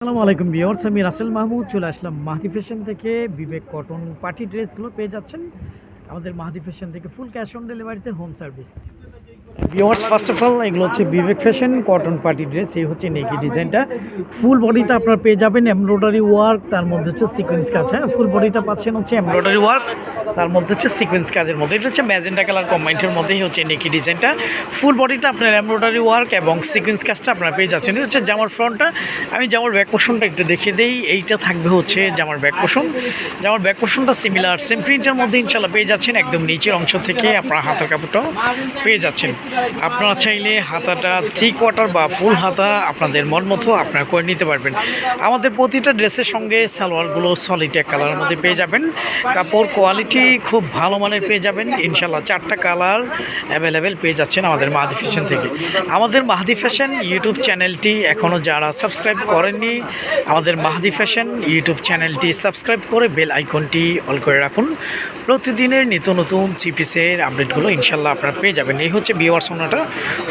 আসসালামু আলাইকুম বিয়র্স আমি রাসেল মাহমুদ, চলে আসলাম মাহাদি ফ্যাশন থেকে। বিবেক কটন পার্টি ড্রেসগুলো পেয়ে যাচ্ছেন। আমাদের মাহাদি ফ্যাশন থেকে ফুল ক্যাশ অন ডেলিভারিতে হোম সার্ভিস। বিয়র্স ফার্স্ট অফ অল এগুলো হচ্ছে Vivek fashion cotton party dress এই হচ্ছে নেকি ডিজাইনটা ফুল বডিটা আপনারা পেয়ে যাবেন এমব্রয়ডারি ওয়ার্ক তার মধ্যে হচ্ছে সিকোয়েন্স কাজ হ্যাঁ? ফুল বডিটা পাচ্ছেন হচ্ছে এমব্রয়ডারি ওয়ার্ক তার মধ্যে হচ্ছে সিকোয়েন্স কাজের মধ্যে। এটা হচ্ছে ম্যাজেন্টা কালার কম্বাইন্ডের মধ্যেই হচ্ছে নেকি ডিজাইনটা ফুল বডিটা আপনার এমব্রয়ডারি ওয়ার্ক এবং সিকোয়েন্স কাজটা আপনারা পেয়ে যাচ্ছেন। এটা হচ্ছে জামার ফ্রন্টটা আমি জামার ব্যাক পোর্শনটা একটু দেখিয়ে দিই। এইটা থাকবে হচ্ছে জামার ব্যাক পোর্শন জামার ব্যাক পোর্শনটা সিমিলার সেম প্রিন্টের মধ্যে ইনশাল্লাহ পেয়ে যাচ্ছেন। একদম নিচের অংশ থেকে আপনার হাতের কাপড়টাও পেয়ে যাচ্ছেন। আপনারা চাইলে হাতাটা থ্রি কোয়ার্টার বা ফুল হাতা আপনাদের মন মতো আপনারা করে নিতে পারবেন। আমাদের প্রতিটা ড্রেসের সঙ্গে সালোয়ারগুলো সলিড এক কালারের মধ্যে পেয়ে যাবেন। কাপড় কোয়ালিটি খুব ভালো মানের পেয়ে যাবেন। ইনশাল্লাহ চারটা কালার অ্যাভেলেবেল পেয়ে যাচ্ছেন আমাদের মাহাদি ফ্যাশন থেকে। আমাদের মাহাদি ফ্যাশন ইউটিউব চ্যানেলটি এখনও যারা সাবস্ক্রাইব করেননি, আমাদের মাহাদি ফ্যাশন ইউটিউব চ্যানেলটি সাবস্ক্রাইব করে বেল আইকনটি অল করে রাখুন। প্রতিদিনের নিত্য নতুন চিপিসের আপডেটগুলো ইনশাল্লাহ আপনারা পেয়ে যাবেন। এই হচ্ছে বিওয়ার্স ওনাটা।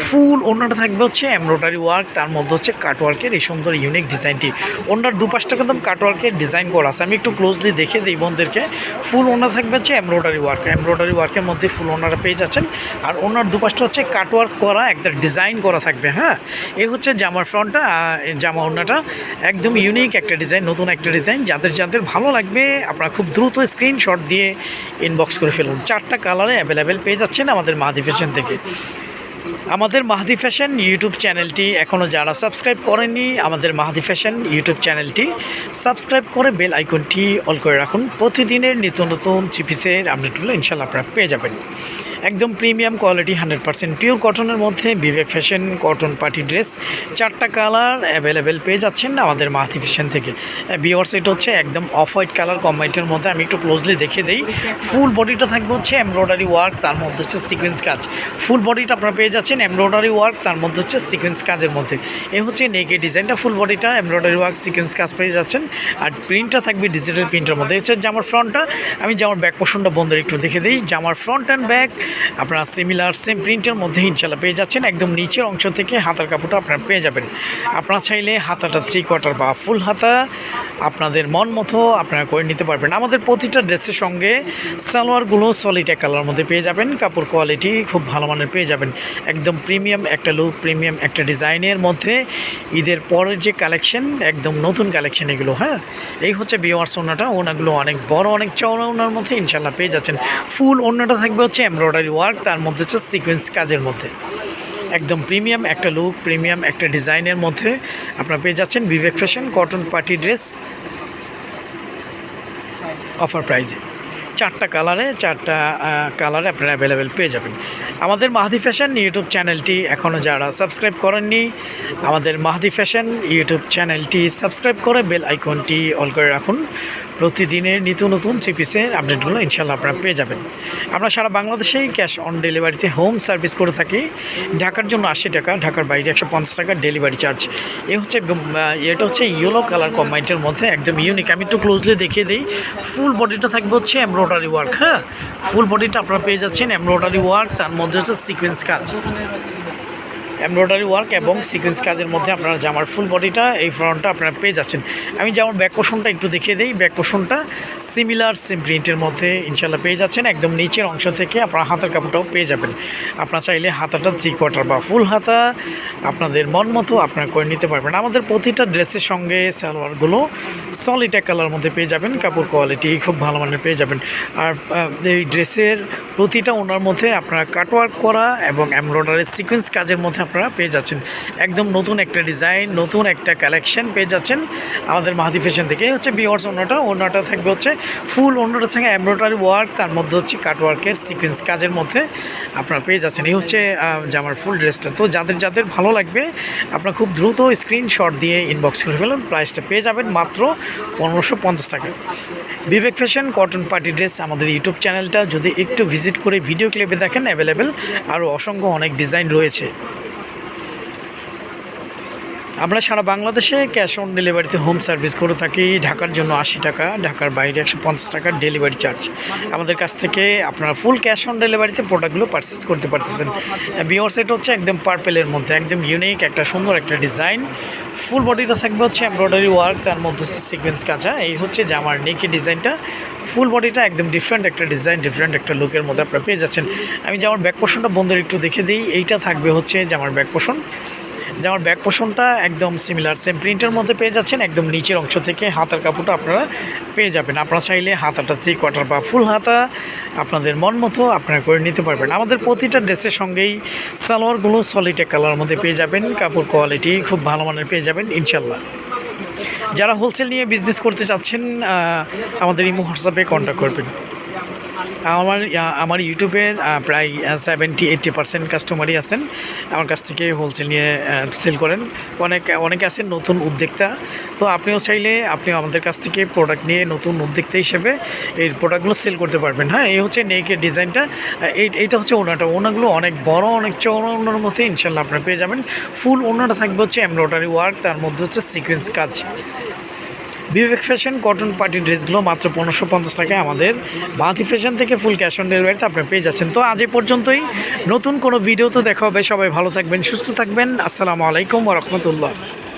ফুল ওনাটা থাকবে হচ্ছে এমব্রয়ডারি ওয়ার্ক, তার মধ্যে হচ্ছে কাটওয়ার্কের এই সুন্দর ইউনিক ডিজাইনটি ওনার দুপাশটা কিন্তু কাটওয়ার্কের ডিজাইন করা আছে। আমি একটু ক্লোজলি দেখে দিই বোনদেরকে। ফুল ওনা থাকবে হচ্ছে এমব্রয়ডারি ওয়ার্ক। এমব্রয়ডারি ওয়ার্কের মধ্যে ফুল ওনারা পেয়ে যাচ্ছেন। আর ওনার দুপাশটা হচ্ছে কাটওয়ার্ক করা একটা ডিজাইন করা থাকবে হ্যাঁ? এই হচ্ছে জামার ফ্রন্টটা জামা ওনাটা। একদম ইউনিক একটা ডিজাইন নতুন একটা ডিজাইন যাদের যাদের ভালো লাগবে, আপনারা খুব দ্রুত স্ক্রিনশট দিয়ে ইনবক্স করে ফেলুন। চারটা কালারে অ্যাভেলেবেল পেয়ে যাচ্ছেন আমাদের মাদি ফ্যাশন থেকে। আমাদের মাহাদি ফ্যাশন ইউটিউব চ্যানেলটি এখনও যারা সাবস্ক্রাইব করেনি আমাদের মাহাদি ফ্যাশন ইউটিউব চ্যানেলটি সাবস্ক্রাইব করে বেল আইকনটি অল করে রাখুন। প্রতিদিনের নিত্য নতুন চিপিসের আপডেটগুলো ইনশাল্লাহ আপনারা পেয়ে যাবেন। একদম premium quality hundred percent pure কটনের মধ্যে Vivek fashion cotton party dress. চারটা কালার অ্যাভেলেবেল পেয়ে যাচ্ছেন না আমাদের মাহাতি ফ্যাশন থেকে। বিওয়ার সেট হচ্ছে একদম অফ হোয়াইট কালার কম্বাইন্ডের মধ্যে। আমি একটু ক্লোজলি দেখে দিই। ফুল বডিটা থাকবে হচ্ছে এমব্রয়ডারি ওয়ার্ক তার মধ্যে হচ্ছে সিকোয়েন্স কাজ। ফুল বডিটা আপনারা পেয়ে যাচ্ছেন এমব্রয়ডারি ওয়ার্ক তার মধ্যে হচ্ছে সিকোয়েন্স কাজের মধ্যে। এ হচ্ছে নেকে ডিজাইনটা ফুল বডিটা এমব্রয়ডারি ওয়ার্ক সিকোয়েন্স কাজ পেয়ে যাচ্ছেন। আর প্রিন্টটা থাকবে ডিজিটাল প্রিন্টের মধ্যে। হচ্ছে জামার ফ্রন্টটা আমি জামার ব্যাক পোর্শনটা বন্ধের একটু দেখে দিই। জামার ফ্রন্ট অ্যান্ড ব্যাক আপনারা সিমিলার সেম প্রিন্টের মধ্যে ইনশাল্লাহ পেয়ে যাচ্ছেন। একদম নিচের অংশ থেকে হাতার কাপড়টা আপনারা পেয়ে যাবেন। আপনারা চাইলে হাতাটা থ্রি কোয়ার্টার বা ফুল হাতা আপনাদের মন মতো আপনারা করে নিতে পারবেন। আমাদের প্রতিটা ড্রেসের সঙ্গে সালোয়ারগুলো সলিড এক কালার মধ্যে পেয়ে যাবেন। কাপড় কোয়ালিটি খুব ভালো মানের পেয়ে যাবেন। একদম প্রিমিয়াম একটা লুক প্রিমিয়াম একটা ডিজাইনের মধ্যে ঈদের পরের যে কালেকশন একদম নতুন কালেকশন এগুলো হ্যাঁ? এই হচ্ছে বিওয়ার্স ওনাটা। ওনাগুলো অনেক বড়, অনেক চওড়া ওনার মধ্যে ইনশাল্লাহ পেয়ে যাচ্ছেন। ফুল ওনাটা থাকবে হচ্ছে এমব্রয়ডারি ওয়ার্ক তার মধ্যে হচ্ছে সিকোয়েন্স কাজের মধ্যে। একদম প্রিমিয়াম একটা লুক প্রিমিয়াম একটা ডিজাইনের মধ্যে আপনারা পেয়ে যাচ্ছেন Vivek fashion cotton party dress offer প্রাইজে চারটা কালারে চারটা কালারে আপনারা অ্যাভেলেবেল পেয়ে যাবেন। আমাদের মাহাদি ফ্যাশন ইউটিউব চ্যানেলটি এখনও যারা সাবস্ক্রাইব করেননি, আমাদের মাহাদি ফ্যাশন ইউটিউব চ্যানেলটি সাবস্ক্রাইব করে বেল আইকনটি অল করে রাখুন। প্রতিদিনের নিত্য নতুন চিপিসের আপডেটগুলো ইনশাল্লাহ আপনারা পেয়ে যাবেন। আমরা সারা বাংলাদেশেই ক্যাশ অন ডেলিভারিতে হোম সার্ভিস করে থাকি। ঢাকার জন্য আশি টাকা, ঢাকার বাইরে একশো পঞ্চাশ টাকা ডেলিভারি চার্জ। এ হচ্ছে, এটা হচ্ছে ইয়েলো কালার কম্বাইন্ডের মধ্যে একদম ইউনিক আমি একটু ক্লোজলি দেখিয়ে দিই। ফুল বডিটা থাকবে হচ্ছে এমব্রয়ডারি ওয়ার্ক হ্যাঁ? ফুল বডিটা আপনারা পেয়ে যাচ্ছেন এমব্রয়ডারি ওয়ার্ক তার মধ্যে হচ্ছে সিকোয়েন্স কাজ। এমব্রয়ডারি ওয়ার্ক এবং সিকোয়েন্স কাজের মধ্যে আপনারা জামার ফুল বডিটা, এই ফ্রন্টটা আপনারা পেয়ে যাচ্ছেন। আমি যেমন ব্যাক পোষণটা একটু দেখিয়ে দিই। ব্যাক পোষণটা সিমিলার সেম প্রিন্টের মধ্যে ইনশাল্লাহ পেয়ে যাচ্ছেন। একদম নিচের অংশ থেকে আপনারা হাতার কাপড়টাও পেয়ে যাবেন। আপনারা চাইলে হাতাটা থ্রি কোয়ার্টার বা ফুল হাতা আপনাদের মন মতো আপনারা করে নিতে পারবেন। আমাদের প্রতিটা ড্রেসের সঙ্গে সালোয়ারগুলো সলিড এক কালার মধ্যে পেয়ে যাবেন। কাপড় কোয়ালিটি খুব ভালো মানের পেয়ে যাবেন। আর এই ড্রেসের প্রতিটা ওনার মধ্যে আপনারা কাটওয়ার্ক করা এবং এমব্রয়ডারি সিকোয়েন্স কাজের মধ্যে আপনারা পেয়ে যাচ্ছেন। একদম নতুন একটা ডিজাইন নতুন একটা কালেকশন পেয়ে যাচ্ছেন। আমাদের মাহাদি ফ্যাশন থেকে হচ্ছে বিওয়ার্স ওনাটা ওনাটা থাকবে হচ্ছে ফুল ওনাটা থাকে এমব্রয়ডারি ওয়ার্ক তার মধ্যে হচ্ছে কাটওয়ার্কের সিকোয়েন্স কাজের মধ্যে আপনারা পেয়ে যাচ্ছেন। এই হচ্ছে জামার ফুল ড্রেসটা তো যাদের যাদের ভালো লাগবে, আপনারা খুব দ্রুত স্ক্রিনশট দিয়ে ইনবক্স করে ফেলুন। প্রাইসটা পেয়ে যাবেন মাত্র পনেরোশো টাকা Vivek fashion, cotton party dress আমাদের ইউটিউব চ্যানেলটা। যদি একটু ভিজিট করে ভিডিও ক্লিপে দেখেন অ্যাভেলেবেল আরও অসংখ্য অনেক ডিজাইন রয়েছে। আমরা সারা বাংলাদেশে ক্যাশ অন ডেলিভারিতে হোম সার্ভিস করে থাকি। ঢাকার জন্য আশি টাকা, ঢাকার বাইরে একশো পঞ্চাশ টাকার ডেলিভারি চার্জ আমাদের কাছ থেকে আপনারা ফুল ক্যাশ অন ডেলিভারিতে প্রোডাক্টগুলো পারচেস করতে পারতেছেন। বিওর সেট হচ্ছে একদম পার্পেলের মধ্যে, একদম ইউনিক একটা সুন্দর একটা ডিজাইন ফুল বডিটা থাকবে হচ্ছে এমব্রয়ডারি ওয়ার্ক তার মধ্যে হচ্ছে সিকোয়েন্স কাঁচা। এই হচ্ছে জামার নেকি ডিজাইনটা ফুল বডিটা একদম ডিফারেন্ট একটা ডিজাইন ডিফারেন্ট একটা লুকের মধ্যে আপনারা পেয়ে যাচ্ছেন। আমি জামার ব্যাক পোষণটা বন্ধুর একটু দেখে দিই, এইটা থাকবে হচ্ছে জামার ব্যাক পোষণ জামার ব্যাক পোষণটা একদম সিমিলার সেম প্রিন্টের মধ্যে পেয়ে যাচ্ছেন, একদম নিচের অংশ থেকে হাতার কাপড়টা আপনারা পেয়ে যাবেন। আপনারা চাইলে হাতাটা থ্রি কোয়ার্টার বা ফুল হাতা আপনাদের মন মতো আপনারা করে নিতে পারবেন। আমাদের প্রতিটা ড্রেসের সঙ্গেই সালোয়ারগুলো সলিড কালার মধ্যে পেয়ে যাবেন। কাপড় কোয়ালিটি খুব ভালো মানের পেয়ে যাবেন ইনশাল্লাহ যারা হোলসেল নিয়ে বিজনেস করতে চাচ্ছেন আমাদের ইমো হোয়াটসঅ্যাপে কন্ট্যাক্ট করবেন। আমার আমার ইউটিউবে প্রায় সেভেন্টি এইট্টি পার্সেন্ট কাস্টমারই আছেন। আমার কাছ থেকে হোলসেল নিয়ে সেল করেন। অনেক, অনেকে আছেন নতুন উদ্যোক্তা। তো আপনিও চাইলে আপনি আমাদের কাছ থেকে প্রোডাক্ট নিয়ে নতুন উদ্যোক্তা হিসেবে এই প্রোডাক্টগুলো সেল করতে পারবেন। হ্যাঁ এই হচ্ছে নেকের ডিজাইনটা এই, এইটা হচ্ছে ওনাটা। ওনাগুলো অনেক বড়, অনেক চওড়া ওনার মধ্যে ইনশাল্লাহ আপনারা পেয়ে যাবেন। ফুল ওনাটা থাকবে হচ্ছে এমব্রয়ডারি ওয়ার্ক তার মধ্যে হচ্ছে সিকোয়েন্স কাজ। বিবেক ফ্যাশন কটন পার্টি ড্রেসগুলো মাত্র পনেরোশো পঞ্চাশ টাকায় আমাদের বাঁধি ফ্যাশন থেকে ফুল ক্যাশ অন ডেলিভারিতে আপনি পেয়ে যাচ্ছেন। তো আজ এ পর্যন্তই। নতুন কোনো ভিডিও তো দেখা হবে। সবাই ভালো থাকবেন, সুস্থ থাকবেন। আসসালামু আলাইকুম রহমতুল্লাহ।